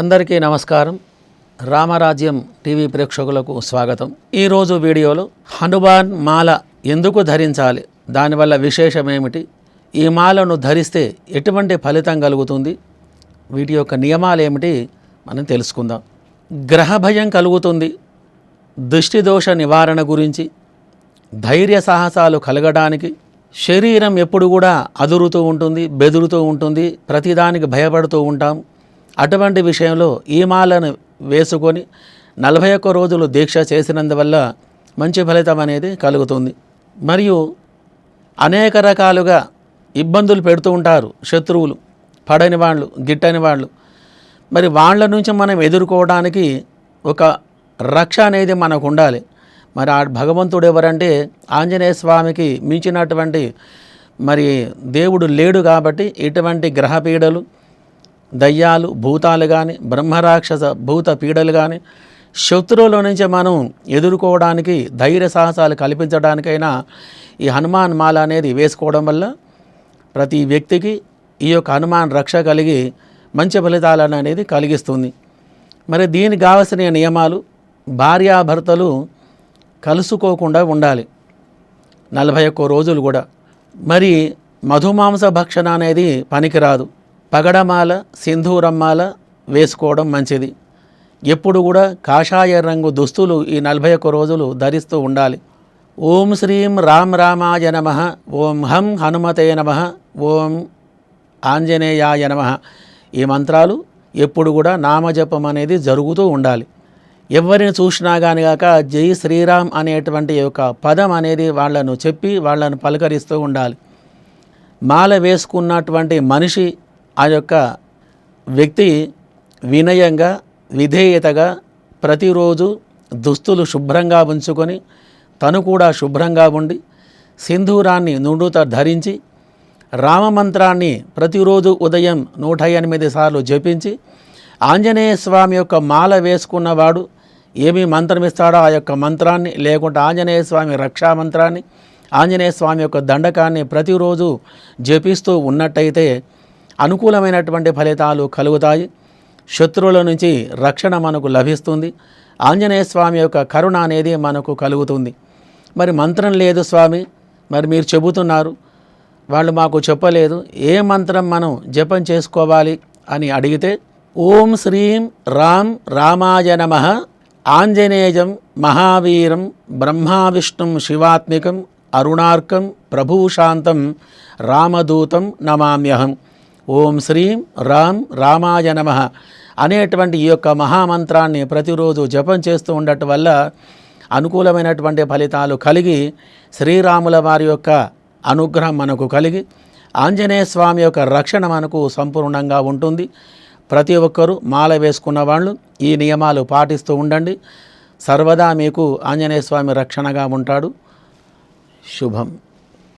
అందరికీ నమస్కారం. రామరాజ్యం టీవీ ప్రేక్షకులకు స్వాగతం. ఈరోజు వీడియోలో హనుమాన్ మాల ఎందుకు ధరించాలి? దానివల్ల విశేషం ఏమిటి ఈ మాలను ధరిస్తే ఎటువంటి ఫలితం కలుగుతుంది? వీటి యొక్క నియమాలు ఏమిటి మనం తెలుసుకుందాం. గ్రహ భయం కలుగుతుంది. దృష్టి దోష నివారణ గురించి ధైర్య సాహసాలు కలగడానికి శరీరం ఎప్పుడు కూడా అదురుతూ ఉంటుంది బెదురుతూ ఉంటుంది ప్రతిదానికి భయపడుతూ ఉంటాం. అటువంటి విషయంలో ఈ మాలను వేసుకొని నలభై ఒక్క రోజులు దీక్ష చేసినందువల్ల మంచి ఫలితం అనేది కలుగుతుంది. మరియు అనేక రకాలుగా ఇబ్బందులు పెడుతూ ఉంటారు శత్రువులు పడని వాళ్ళు గిట్టని వాళ్ళు. మరి వాళ్ళ నుంచి మనం ఎదుర్కోవడానికి ఒక రక్ష అనేది మనకు ఉండాలి. మరి ఆ భగవంతుడు ఎవరంటే ఆంజనేయ స్వామికి మించినటువంటి మరి దేవుడు లేడు కాబట్టి ఇటువంటి గ్రహపీడలు దయ్యాలు భూతాలు కానీ బ్రహ్మరాక్షస భూత పీడలు కానీ శత్రువుల నుంచి మనం ఎదుర్కోవడానికి ధైర్య సాహసాలు కల్పించడానికైనా ఈ హనుమాన్ మాల అనేది వేసుకోవడం వల్ల ప్రతి వ్యక్తికి ఈ యొక్క హనుమాన్ రక్ష కలిగి మంచి ఫలితాలను అనేది కలిగిస్తుంది. మరి దీనికి కావలసిన నియమాలు భార్యాభర్తలు కలుసుకోకుండా ఉండాలి. నలభై ఒక్క రోజులు కూడా. మరి మధుమాంస భక్షణ అనేది పనికిరాదు. పగడమాల సింధూరమ్మాల వేసుకోవడం మంచిది. ఎప్పుడు కూడా కాషాయ రంగు దుస్తులు ఈ నలభై ఒక్క రోజులు ధరిస్తూ ఉండాలి. ఓం శ్రీం రామ్ రామాయ నమ ఓం హం హనుమతే నమ ఓం ఆంజనేయాయ నమ. ఈ మంత్రాలు ఎప్పుడు కూడా నామజపం అనేది జరుగుతూ ఉండాలి. ఎవరిని చూసినా కానీ కాక జై శ్రీరామ్ అనేటువంటి యొక్క పదం అనేది వాళ్ళను చెప్పి వాళ్ళను పలకరిస్తూ ఉండాలి. మాల వేసుకున్నటువంటి మనిషి ఆ యొక్క వ్యక్తి వినయంగా విధేయతగా ప్రతిరోజు దుస్తులు శుభ్రంగా ఉంచుకొని తను కూడా శుభ్రంగా ఉండి సింధూరాన్ని నుండుత ధరించి రామమంత్రాన్ని ప్రతిరోజు ఉదయం నూట ఎనిమిది సార్లు జపించి ఆంజనేయ స్వామి యొక్క మాల వేసుకున్నవాడు ఏమి మంత్రం ఇస్తాడో ఆ యొక్క మంత్రాన్ని లేకుంటే ఆంజనేయ స్వామి రక్షా మంత్రాన్ని ఆంజనేయ స్వామి యొక్క దండకాన్ని ప్రతిరోజు జపిస్తూ ఉన్నట్టయితే అనుకూలమైనటువంటి ఫలితాలు కలుగుతాయి. శత్రువుల నుంచి రక్షణ మనకు లభిస్తుంది. ఆంజనేయ స్వామి యొక్క కరుణ అనేది మనకు కలుగుతుంది. మరి మంత్రం లేదు స్వామి. మరి మీరు చెబుతున్నారు. వాళ్ళు మాకు చెప్పలేదు. ఏ మంత్రం మనం జపం చేసుకోవాలి అని అడిగితే ఓం శ్రీం రామ్ రామాయ నమ ఆంజనేయం మహావీరం బ్రహ్మావిష్ణుం శివాత్మికం అరుణార్కం ప్రభుశాంతం రామదూతం నమామ్యహం. ఓం శ్రీం రామ్ రామాయ నమ అనేటువంటి ఈ యొక్క మహామంత్రాన్ని ప్రతిరోజు జపం చేస్తూ ఉండటం వల్ల అనుకూలమైనటువంటి ఫలితాలు కలిగి శ్రీరాముల వారి యొక్క అనుగ్రహం మనకు కలిగి ఆంజనేయ స్వామి యొక్క రక్షణ మనకు సంపూర్ణంగా ఉంటుంది. ప్రతి ఒక్కరూ మాల వేసుకున్న వాళ్ళు ఈ నియమాలు పాటిస్తూ ఉండండి. సర్వదా మీకు ఆంజనేయ స్వామి రక్షణగా ఉంటాడు. శుభం.